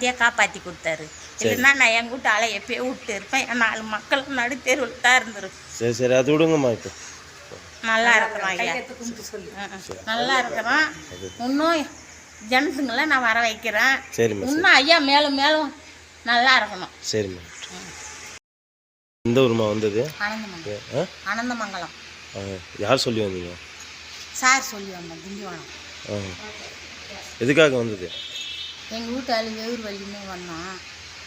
பாக்கியத்தையே காப்பாற்றி கொடுத்தாரு. இல்லைன்னா நான் என் வீட்டு ஆளை எப்பயோ விட்டு இருப்பேன். என் நாலு மக்கள் நடு தெருவில் தான் இருந்திருக்கும் சரி சரி. அது விடுங்கம்மா இப்போ. நல்லா இருக்கிறோம் ஐயா. நல்லா இருக்கிறோம் இன்னும் ஜனத்துங்களை நான் வர வைக்கிறேன். சரிம்மா சரி. இன்னும் ஐயா மேலும் மேலும் நல்லா இருக்கணும். சரிம்மா. எந்த ஊருமா வந்தது? ஆ, யார் சொல்லி வந்தீங்க? சார் சொல்லி வந்தேன் திண்டிவனம். எதுக்காக வந்தது? எங்கள் வீட்டு ஆளு வெவுர் வள்ளியுமே வந்தோம்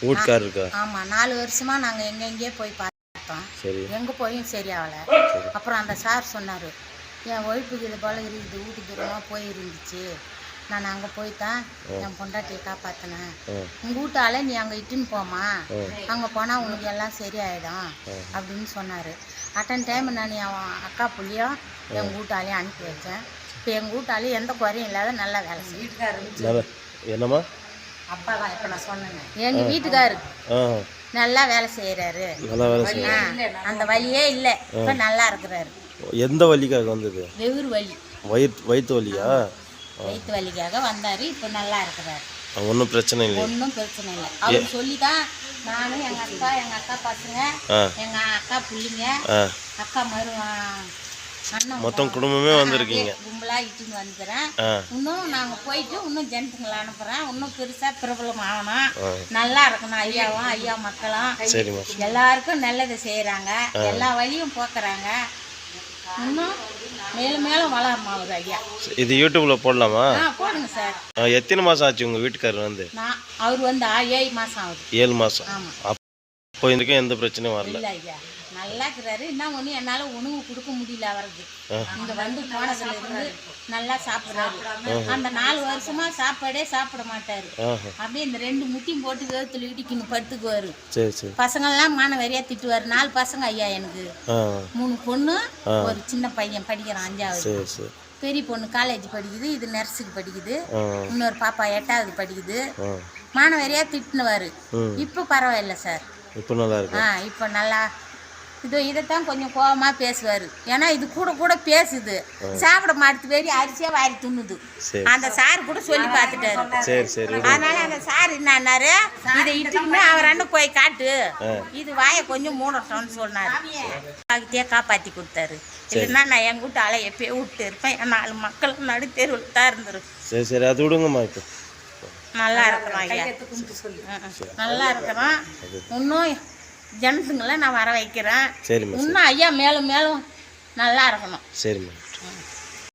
வீட்டுக்கார் இருக்கா? ஆமாம் நாலு வருஷமாக நாங்கள் எங்கெங்கேயே போய் பார்த்தோம். சரி. எங்கே போயும் சரியாகலை. அப்புறம் அந்த சார் சொன்னார் என் ஒய்ஃபுக்கு இது போல் இருக்குது வீட்டு தூரமாக போய் இருந்துச்சு நான் அங்கே போய்தான் என் பொண்டாட்டியை காப்பாற்றினேன் உங்கள் வீட்டால நீ அங்கே இட்டுன்னு போமா. அங்கே போனால் உனக்கு எல்லாம் சரியாயிடும். அப்படின்னு சொன்னார். அட்டன் டைம் நான் என் அக்கா புள்ளியும் எங்கள் வீட்டாலையும் அனுப்பி வச்சேன். இப்போ எங்கள் வீட்டாலையும் எந்த குறையும் இல்லாத நல்லா வேலை செய்யும் என்னம்மா? அப்பா தான் இப்போ நான் சொன்னேன். எங்கள் வீட்டுக்காரு ஆ. நல்லா வேலை செய்கிறாரு நல்லா வேலை செய்ய அந்த வழியே இல்லை. இப்போ நல்லா இருக்கிறாரு. எந்த வலிக்காக வந்தது? வெவுர் வலி வயிற்று வயிற்று வலியா? வயிற்று வலிக்காக வந்தார் இப்போ நல்லா இருக்கிறாரு. ஒன்றும் பிரச்சனை இல்லை ஒன்றும் பிரச்சனை இல்லை. அவர் சொல்லி தான் நானும் எங்கள் அக்கா எங்கள் அக்கா பசங்க எங்கள் அக்கா பிள்ளைங்க அக்கா மரு அண்ணன் மொத்தம் குடும்பமே வந்திருக்கீங்க. கும்பலாக இட்டுன்னு வந்துக்கிறேன். இன்னும் நாங்கள் போயிட்டு இன்னும் ஜனத்துங்களை அனுப்புகிறேன் இன்னும் பெருசாக பிரபலம் ஆகணும். நல்லா இருக்கணும் ஐயாவும் ஐயா மக்களும். எல்லாருக்கும் நல்லது செய்கிறாங்க எல்லா வழியும் போக்குறாங்க. இன்னும் மேலும் மேலும் வளரணும் அவர் ஐயா. இது யூடியூப்ல போடலாமா? போடுங்க சார். எத்தனை மாசம் ஆச்சு உங்க வீட்டுக்காரர் வந்து? நான் அவர் வந்து ஏழு மாதம் ஆகுது. ஏழு மாசம். இதுக்கும் எந்த பிரச்சனையும் வரல. இல்லை ஐயா. நல்லா இருக்கிறாரு. என்ன ஒன்று என்னால் உணவு கொடுக்க முடியல அவருக்கு. இங்கே வந்து போனதுல இருந்து நல்லா சாப்பிட்றாரு. அந்த நாலு வருஷமா சாப்பாடே சாப்பிட மாட்டாரு. அப்படியே இந்த ரெண்டு முட்டியும் போட்டு வேகத்தில் இடிக்கணும் படுத்துக்குவாரு. பசங்கள்லாம் மானவரியா திட்டுவார். நாலு பசங்க ஐயா எனக்கு. மூணு பொண்ணு ஒரு சின்ன பையன் படிக்கிறான் அஞ்சாவது. பெரிய பொண்ணு காலேஜ் படிக்குது இது நர்ஸுக்கு படிக்குது. இன்னொரு பாப்பா எட்டாவது படிக்குது. மானவரியா திட்டுனுவார். இப்போ பரவாயில்ல சார். இப்போ நல்லா இருக்கு? ஆ இப்போ நல்லா. இது இதைத்தான் கொஞ்சம் கோவமாக பேசுவார். ஏன்னா இது கூட கூட பேசுது. சாப்பிட மாட்டுது வெறி அரிசியாக வாரி துண்ணுது அந்த சார் கூட சொல்லி பார்த்துட்டாரு. சரி சரி அதனால அந்த சார் என்னன்னாரு இதை இட்டுக்குன்னு அவர் அண்ணன் போய் காட்டு. இது வாயை கொஞ்சம் மூடட்டோம்னு சொன்னார். பாக்கியத்தையே காப்பாற்றி கொடுத்தாரு. இல்லைன்னா நான் என் வீட்டு ஆளை எப்பயோ விட்டு இருப்பேன். என் நாலு மக்கள் நடு தெருவில் தான் இருந்திருக்கும். சரி சரி அது விடுங்கம்மா இப்போ. நல்லா இருக்கிறோம் ஐயா. நல்லா இருக்கிறோம் இன்னும் ஜனத்துங்களை நான் வர வைக்கிறேன். இன்னும் ஐயா மேலும் மேலும் நல்லா இருக்கணும். சரிம்மா.